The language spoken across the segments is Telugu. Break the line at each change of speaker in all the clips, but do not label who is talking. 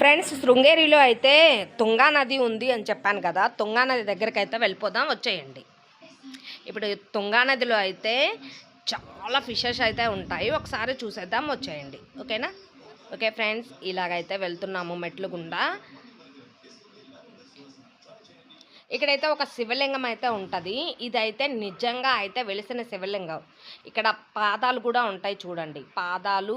ఫ్రెండ్స్ శృంగేరిలో అయితే తుంగా నది ఉంది అని చెప్పాను కదా. తుంగా నది దగ్గరికి అయితే వెళ్ళిపోదాం వచ్చేయండి. ఇప్పుడు తుంగా నదిలో అయితే చాలా ఫిషెస్ అయితే ఉంటాయి. ఒకసారి చూసేద్దాం వచ్చేయండి. ఓకేనా? ఓకే ఫ్రెండ్స్ ఇలాగైతే వెళ్తున్నాము మెట్లు గుండా. ఇక్కడైతే ఒక శివలింగం అయితే ఉంటుంది. ఇదైతే నిజంగా అయితే వెలిసిన శివలింగం. ఇక్కడ పాదాలు కూడా ఉంటాయి చూడండి. పాదాలు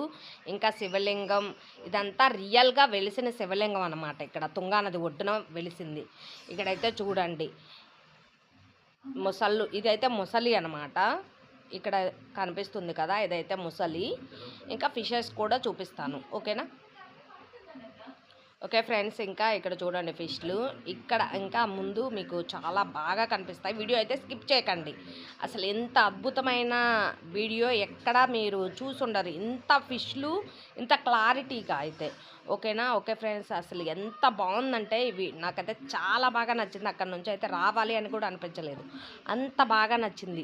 ఇంకా శివలింగం ఇదంతా రియల్గా వెలిసిన శివలింగం అన్నమాట. ఇక్కడ తుంగానది ఒడ్డున వెలిసింది. ఇక్కడైతే చూడండి. ముసళ్ళు ఇదైతే ముసలి అనమాట ఇక్కడ కనిపిస్తుంది కదా ఇదైతే ముసలి. ఇంకా ఫిషెస్ కూడా చూపిస్తాను. ఓకేనా? ఓకే ఫ్రెండ్స్ ఇంకా ఇక్కడ చూడండి ఫిష్లు. ఇక్కడ ఇంకా ముందు మీకు చాలా బాగా కనిపిస్తాయి. వీడియో అయితే స్కిప్ చేయకండి. అసలు ఎంత అద్భుతమైన వీడియో ఎక్కడ మీరు చూసుండరు. ఇంత ఫిష్లు ఇంత క్లారిటీగా అయితే. ఓకేనా? Okay friends. అసలు ఎంత బాగుందంటే ఇవి. నాకైతే చాలా బాగా నచ్చింది. అక్కడ నుంచి అయితే రావాలి అని కూడా అనిపించలేదు. అంత బాగా నచ్చింది.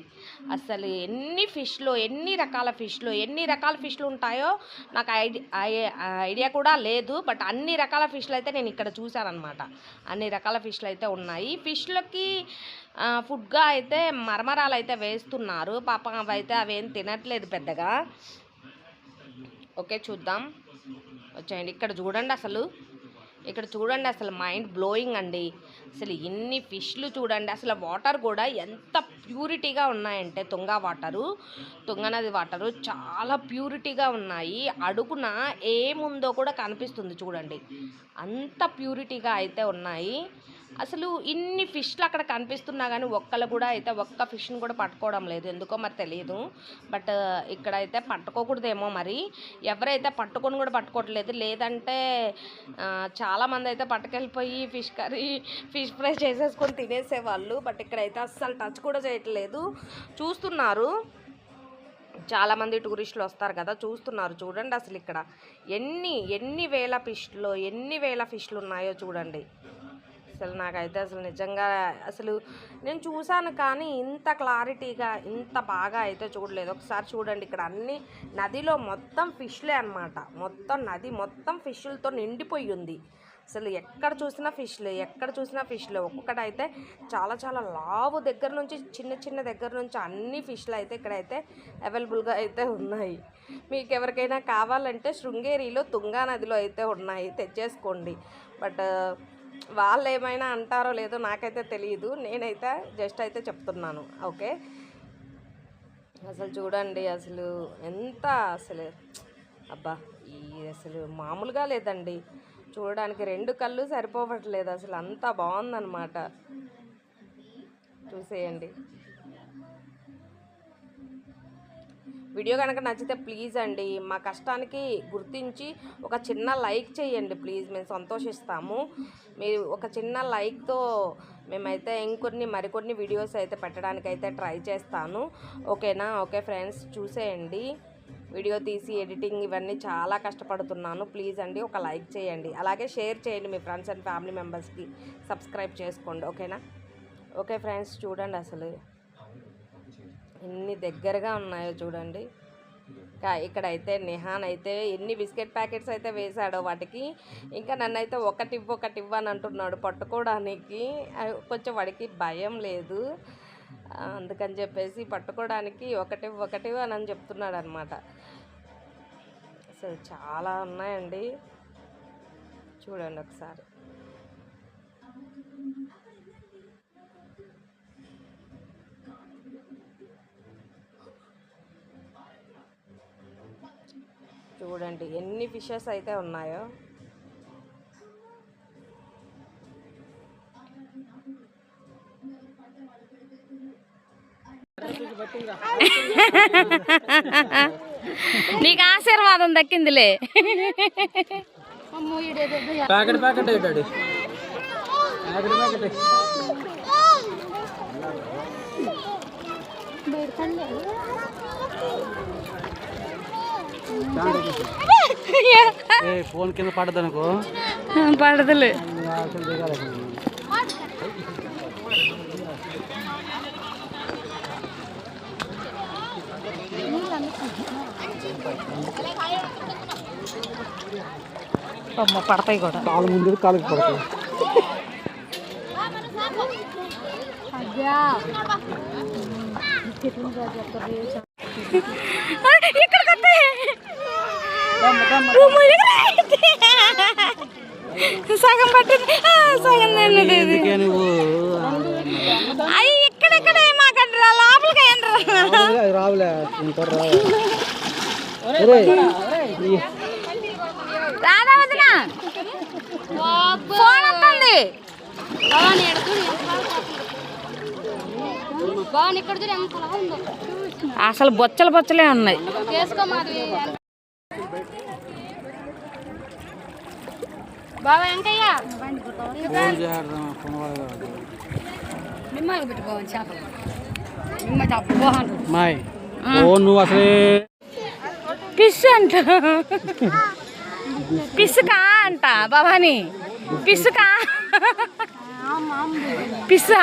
అసలు ఎన్ని ఫిష్లు ఎన్ని రకాల ఫిష్లు ఎన్ని రకాల ఫిష్లు ఉంటాయో నాకు ఐడియా ఐడియా కూడా లేదు. బట్ అన్ని రకాల ఫిష్లు అయితే నేను ఇక్కడ చూశానమాట అన్ని రకాల ఫిష్లు అయితే ఉన్నాయి. ఫిష్లకి ఫుడ్గా అయితే మరమరాలు అయితే వేస్తున్నారు. పాపం అవి అయితే అవేం తినట్లేదు పెద్దగా. ఓకే చూద్దాం. వచ్చేయండి. ఇక్కడ చూడండి అసలు. ఇక్కడ చూడండి అసలు మైండ్ బ్లోయింగ్ అండి. అసలు ఎన్ని ఫిష్లు చూడండి. అసలు వాటర్ కూడా ఎంత ప్యూరిటీగా ఉన్నాయంటే తుంగ వాటరు తుంగనది వాటరు చాలా ప్యూరిటీగా ఉన్నాయి. అడుగున ఏముందో కూడా కనిపిస్తుంది చూడండి. అంత ప్యూరిటీగా అయితే ఉన్నాయి. అసలు ఇన్ని ఫిష్లు అక్కడ కనిపిస్తున్నా కానీ ఒక్కళ్ళు కూడా అయితే ఒక్క ఫిష్ని కూడా పట్టుకోవడం లేదు. ఎందుకో మరి తెలియదు బట్ ఇక్కడైతే పట్టుకోకూడదేమో మరి. ఎవరైతే పట్టుకొని కూడా పట్టుకోవట్లేదు లేదంటే చాలామంది అయితే పట్టుకెళ్ళిపోయి ఫిష్ కర్రీ ఫిష్ ఫ్రై చేసేసుకొని తినేసేవాళ్ళు. బట్ ఇక్కడైతే అస్సలు టచ్ కూడా చేయట్లేదు. చూస్తున్నారు. చాలామంది టూరిస్టులు వస్తారు కదా చూస్తున్నారు. చూడండి అసలు ఇక్కడ ఎన్ని ఎన్ని వేల ఫిష్లు ఎన్ని వేల ఫిష్లు ఉన్నాయో చూడండి. అసలు నాకైతే అసలు నిజంగా అసలు నేను చూశాను కానీ ఇంత క్లారిటీగా ఇంత బాగా అయితే చూడలేదు. ఒకసారి చూడండి ఇక్కడ అన్ని నదిలో మొత్తం ఫిష్లే అన్నమాట. మొత్తం నది మొత్తం ఫిష్లతో నిండిపోయి ఉంది. అసలు ఎక్కడ చూసినా ఫిష్లు ఎక్కడ చూసినా ఫిష్లు. ఒక్కొక్కటైతే చాలా చాలా లావు దగ్గర నుంచి చిన్న చిన్న దగ్గర నుంచి అన్ని ఫిష్లు అయితే ఇక్కడైతే అవైలబుల్గా అయితే ఉన్నాయి. మీకు ఎవరికైనా కావాలంటే శృంగేరిలో తుంగా నదిలో అయితే ఉన్నాయి. తెచ్చేసుకోండి. బట్ వాళ్ళు ఏమైనా అంటారో లేదో నాకైతే తెలియదు నేనైతే జస్ట్ అయితే చెప్తున్నాను. ఓకే? అసలు చూడండి అసలు ఎంత అసలు అబ్బా ఈ అసలు మామూలుగా లేదండి. చూడడానికి రెండు కళ్ళు సరిపోవట్లేదు. అసలు అంత బాగుందన్నమాట. చూసేయండి. వీడియో కనుక నచ్చితే ప్లీజ్ అండి మా కష్టానికి గుర్తించి ఒక చిన్న లైక్ చేయండి ప్లీజ్ మేము సంతోషిస్తాము. మీరు ఒక చిన్న లైక్తో మేమైతే ఇంకొన్ని మరికొన్ని వీడియోస్ అయితే పెట్టడానికి అయితే ట్రై చేస్తాను. ఓకేనా? ఓకే ఫ్రెండ్స్ చూసేయండి. వీడియో తీసి ఎడిటింగ్ ఇవన్నీ చాలా కష్టపడుతున్నాను. ప్లీజ్ అండి ఒక లైక్ చేయండి. అలాగే షేర్ చేయండి మీ ఫ్రెండ్స్ అండ్ ఫ్యామిలీ మెంబర్స్కి. సబ్స్క్రైబ్ చేసుకోండి. ఓకేనా? ఓకే ఫ్రెండ్స్ చూడండి అసలు. ఎన్ని దగ్గరగా ఉన్నాయో చూడండి. కా- ఇక్కడైతే నిహాన్ అయితే ఎన్ని బిస్కెట్ ప్యాకెట్స్ అయితే వేశాడో వాటికి. ఇంకా నన్ను అయితే ఒకటి ఇవ్వు ఒకటి ఇవ్వు అని అంటున్నాడు పట్టుకోవడానికి. కొంచెం వాడికి భయం లేదు. అందుకని చెప్పేసి పట్టుకోవడానికి ఒకటి ఒకటి అని అని చెప్తున్నాడు అనమాట అసలు చాలా ఉన్నాయండి. చూడండి ఒకసారి. చూడండి ఎన్ని ఫిషెస్ అయితే ఉన్నాయో.
నీకు ఆశీర్వాదం దక్కిందిలే.
ప్యాకెట్ ప్యాకెట్ అవుతాడు ప్యాకెట్ ప్యాకెట్ ఏ ఫోన్ కింద పడదనుకో
పడదులే.
అసలు దిగాలి
అమ్మ పడతాయి కూడా.
కాలు ముందు కాలుకి పడతాయి.
ఇక్కడ. సగం పట్టింది సగం తిన్నది ఇక్కడెక్కడ మాకండి రా లోపలికి అయ్యండి
రావులే,
రాదా వదిన? ఫోన్ వస్తుంది
బాగా ఇక్కడ చూడు ఎంత అలా ఉందో
అసలు బొచ్చలు బొచ్చలే ఉన్నాయి
చేసుకో మాది బాబా వెంకయ్య. నిమ్మలు పెట్టుకోవాలి చేపలు నిమ్మ డబ్బు అంటారు.
మాయ్. ఓ నువ్వు అసలే
పిస్ అంట. పిసుకా అంట భవాని. పిసుకా. పిస్సా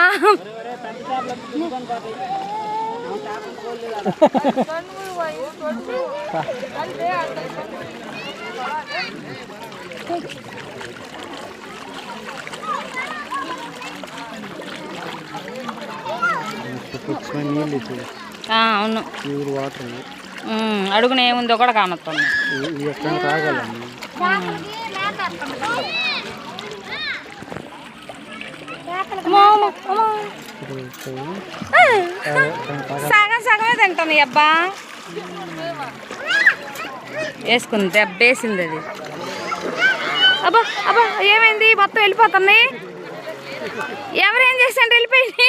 అవును.
ప్యూర్ వాటర్
అడుగున ఏముందో కూడా కానొస్తుంది సగం సగమే తింటాను ఈ అబ్బా. వేసుకుంది దెబ్బేసింది అది. అబ్బా అబ్బా ఏమైంది? మొత్తం వెళ్ళిపోతుంది ఎవరేం చేశాడు వెళ్ళిపోయింది.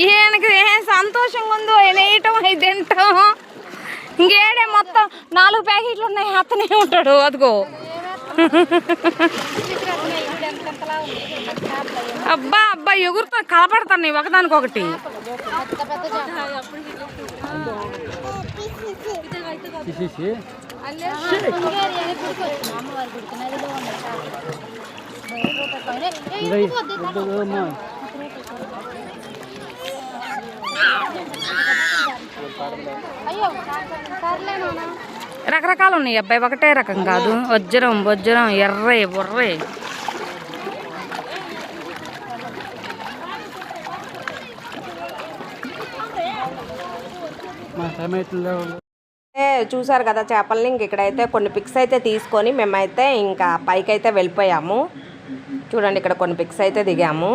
ఈయనకి ఏం సంతోషంగా ఉందో ఆయన వేయటం అవి తింటాం ఇంకేడే మొత్తం నాలుగు ప్యాకెట్లు ఉన్నాయి అతనే ఉంటాడు అదిగో. అబ్బా అబ్బా ఎగురుతా కలపడతాను ఒకదానికొకటి.
తీసేసి
రకరకాలు ఉన్నాయి అబ్బాయి ఒకటే రకం కాదు. వజ్రం వజ్రం ఎర్రే బుర్రే.
మా టమాటోలో
చూసారు కదా చేపల్ని ఇంక ఇక్కడైతే కొన్ని పిక్స్ అయితే తీసుకొని మేమైతే ఇంకా పైకి అయితే వెళ్ళిపోయాము. చూడండి ఇక్కడ కొన్ని పిక్స్ అయితే దిగాము.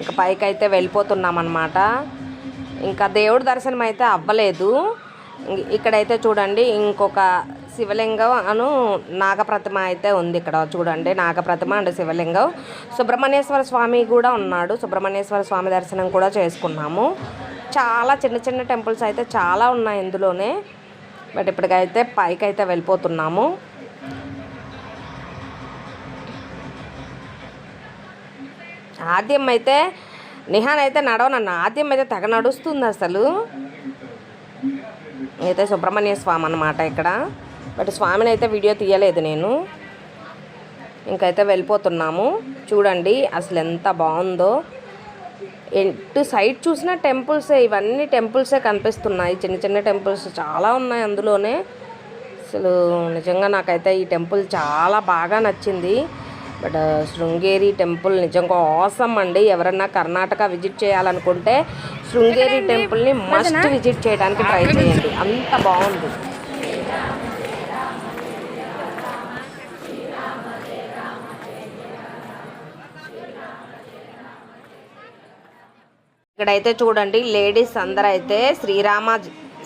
ఇంకా పైకి అయితే వెళ్ళిపోతున్నాం అనమాట ఇంకా దేవుడి దర్శనం అయితే అవ్వలేదు. ఇక్కడైతే చూడండి ఇంకొక శివలింగం అను నాగప్రతిమ అయితే ఉంది ఇక్కడ చూడండి. నాగప్రతిమ అండ్ శివలింగం. సుబ్రహ్మణ్యేశ్వర స్వామి కూడా ఉన్నాడు. సుబ్రహ్మణ్యేశ్వర స్వామి దర్శనం కూడా చేసుకున్నాము. చాలా చిన్న చిన్న టెంపుల్స్ అయితే చాలా ఉన్నాయి ఇందులోనే. బట్ ఇప్పటికైతే పైకి అయితే వెళ్ళిపోతున్నాము. ఆద్యం అయితే నిహాన్ అయితే నడవనన్న. ఆద్యం అయితే తెగ నడుస్తుంది అసలు. అయితే సుబ్రహ్మణ్య స్వామి అన్నమాట ఇక్కడ. బట్ స్వామిని అయితే వీడియో తీయలేదు నేను. ఇంకైతే వెళ్ళిపోతున్నాము. చూడండి అసలు ఎంత బాగుందో. ఎటు సైడ్ చూసినా టెంపుల్సే ఇవన్నీ టెంపుల్సే కనిపిస్తున్నాయి. చిన్న చిన్న టెంపుల్స్ చాలా ఉన్నాయి అందులోనే. అసలు నిజంగా నాకైతే ఈ టెంపుల్ చాలా బాగా నచ్చింది. బట్ శృంగేరి టెంపుల్ నిజంగా ఆసమ్ అండి. ఎవరన్నా కర్ణాటక విజిట్ చేయాలనుకుంటే శృంగేరి టెంపుల్ని మస్ట్ విజిట్ చేయడానికి ట్రై చేయండి. అంత బాగుంది. ఇక్కడైతే చూడండి లేడీస్ అందరూ అయితే శ్రీరామ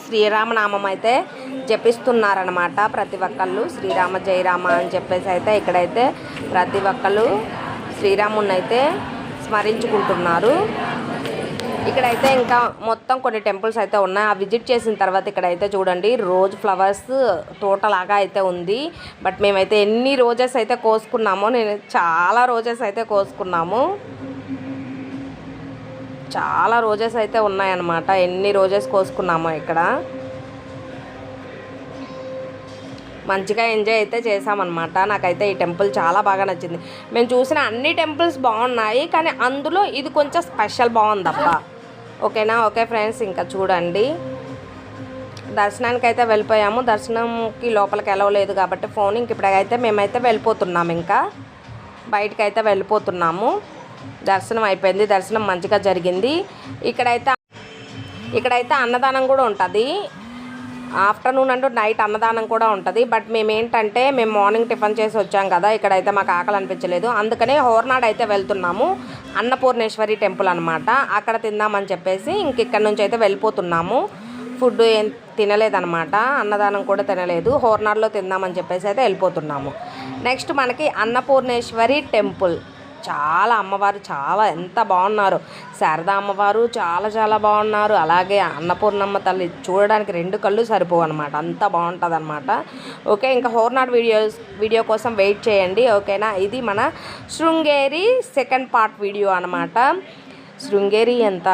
శ్రీరామనామం అయితే జపిస్తున్నారనమాట ప్రతి ఒక్కళ్ళు. శ్రీరామ జయరామ అని చెప్పేసి అయితే ఇక్కడైతే ప్రతి ఒక్కళ్ళు శ్రీరాముని అయితే స్మరించుకుంటున్నారు. ఇక్కడైతే ఇంకా మొత్తం కొన్ని టెంపుల్స్ అయితే ఉన్నాయి. ఆ విజిట్ చేసిన తర్వాత ఇక్కడైతే చూడండి రోజ్ ఫ్లవర్స్ తోటలాగా అయితే ఉంది. బట్ మేమైతే ఎన్ని రోజెస్ అయితే కోసుకున్నామో నేను చాలా రోజెస్ అయితే కోసుకున్నాము. చాలా రోజెస్ అయితే ఉన్నాయన్నమాట. ఎన్ని రోజెస్ కోసుకున్నామో ఇక్కడ. మంచిగా ఎంజాయ్ అయితే చేసామన్నమాట నాకైతే ఈ టెంపుల్ చాలా బాగా నచ్చింది. మేము చూసిన అన్ని టెంపుల్స్ బాగున్నాయి కానీ అందులో ఇది కొంచెం స్పెషల్ బాగుందప్ప ఓకేనా? ఓకే ఫ్రెండ్స్ ఇంకా చూడండి. దర్శనానికి అయితే వెళ్ళిపోయాము. దర్శనంకి లోపలికి వెళ్ళలేదు కాబట్టి ఫోన్ ఇంక ఇప్పుడైతే మేమైతే వెళ్ళిపోతున్నాము ఇంకా. బయటకు అయితే వెళ్ళిపోతున్నాము. దర్శనం అయిపోయింది. దర్శనం మంచిగా జరిగింది. ఇక్కడైతే ఇక్కడైతే అన్నదానం కూడా ఉంటుంది. ఆఫ్టర్నూన్ అంటూ నైట్ అన్నదానం కూడా ఉంటుంది. బట్ మేము ఏంటంటే మేము మార్నింగ్ టిఫిన్ చేసి వచ్చాం కదా ఇక్కడైతే మాకు ఆకలి అనిపించలేదు. అందుకనే హోర్నాడ్ అయితే వెళ్తున్నాము. అన్నపూర్ణేశ్వరి టెంపుల్ అనమాట అక్కడ తిందామని చెప్పేసి ఇంక ఇక్కడ నుంచి అయితే వెళ్ళిపోతున్నాము. ఫుడ్ ఏం తినలేదనమాట అన్నదానం కూడా తినలేదు. హోర్నాడ్లో తిందామని చెప్పేసి అయితే వెళ్ళిపోతున్నాము. నెక్స్ట్ మనకి అన్నపూర్ణేశ్వరి టెంపుల్. చాలా అమ్మవారు చాలా ఎంత బాగున్నారు. శారదా అమ్మవారు చాలా చాలా బాగున్నారు. అలాగే అన్నపూర్ణమ్మ తల్లి చూడడానికి రెండు కళ్ళు సరిపోవు అనమాట అంత బాగుంటుంది అనమాట ఓకే ఇంకా హోర్నాడ్ వీడియోస్ వీడియో కోసం వెయిట్ చేయండి. ఓకేనా? ఇది మన శృంగేరి సెకండ్ పార్ట్ వీడియో అనమాట శృంగేరి ఎంత?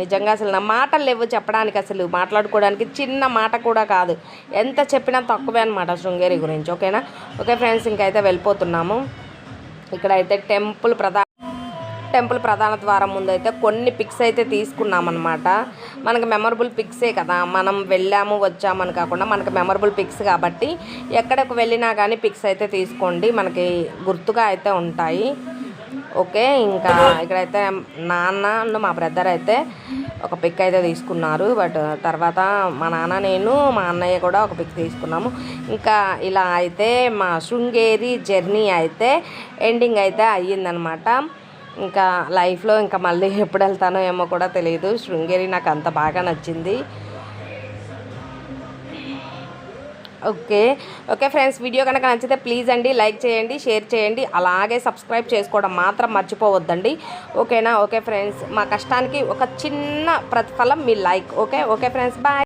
నిజంగా అసలు నా మాటలు లేవు చెప్పడానికి అసలు. మాట్లాడుకోవడానికి చిన్న మాట కూడా కాదు. ఎంత చెప్పినా తక్కువే అనమాట శృంగేరి గురించి. ఓకేనా? ఓకే ఫ్రెండ్స్ ఇంకైతే వెళ్ళిపోతున్నాము. ఇక్కడైతే టెంపుల్ ప్రధాన టెంపుల్ ప్రధాన ద్వారం ముందు అయితే కొన్ని పిక్స్ అయితే తీసుకున్నామన్నమాట. మనకి మెమరబుల్ పిక్సే కదా. మనం వెళ్ళాము వచ్చామని కాకుండా మనకి మెమరబుల్ పిక్స్ కాబట్టి ఎక్కడకు వెళ్ళినా కానీ పిక్స్ అయితే తీసుకోండి. మనకి గుర్తుగా అయితే ఉంటాయి. ఓకే ఇంకా ఇక్కడైతే నాన్న అండ్ మా బ్రదర్ అయితే ఒక పిక్ అయితే తీసుకున్నారు. బట్ తర్వాత మా నాన్న నేను మా అన్నయ్య కూడా ఒక పిక్ తీసుకున్నాము. ఇంకా ఇలా అయితే మా శృంగేరి జర్నీ అయితే ఎండింగ్ అయితే అయ్యిందనమాట. ఇంకా లైఫ్లో ఇంకా మళ్ళీ ఎప్పుడు వెళ్తానో ఏమో కూడా తెలియదు శృంగేరి నాకు అంత బాగా నచ్చింది. ఓకే. ఓకే ఫ్రెండ్స్ వీడియో కనుక నచ్చితే ప్లీజ్ అండి లైక్ చేయండి షేర్ చేయండి అలాగే సబ్స్క్రైబ్ చేసుకోవడం మాత్రం మర్చిపోవద్దండి. ఓకేనా? ఓకే ఫ్రెండ్స్ మా కష్టానికి ఒక చిన్న ప్రతిఫలం మీ like. Okay? Okay friends bye.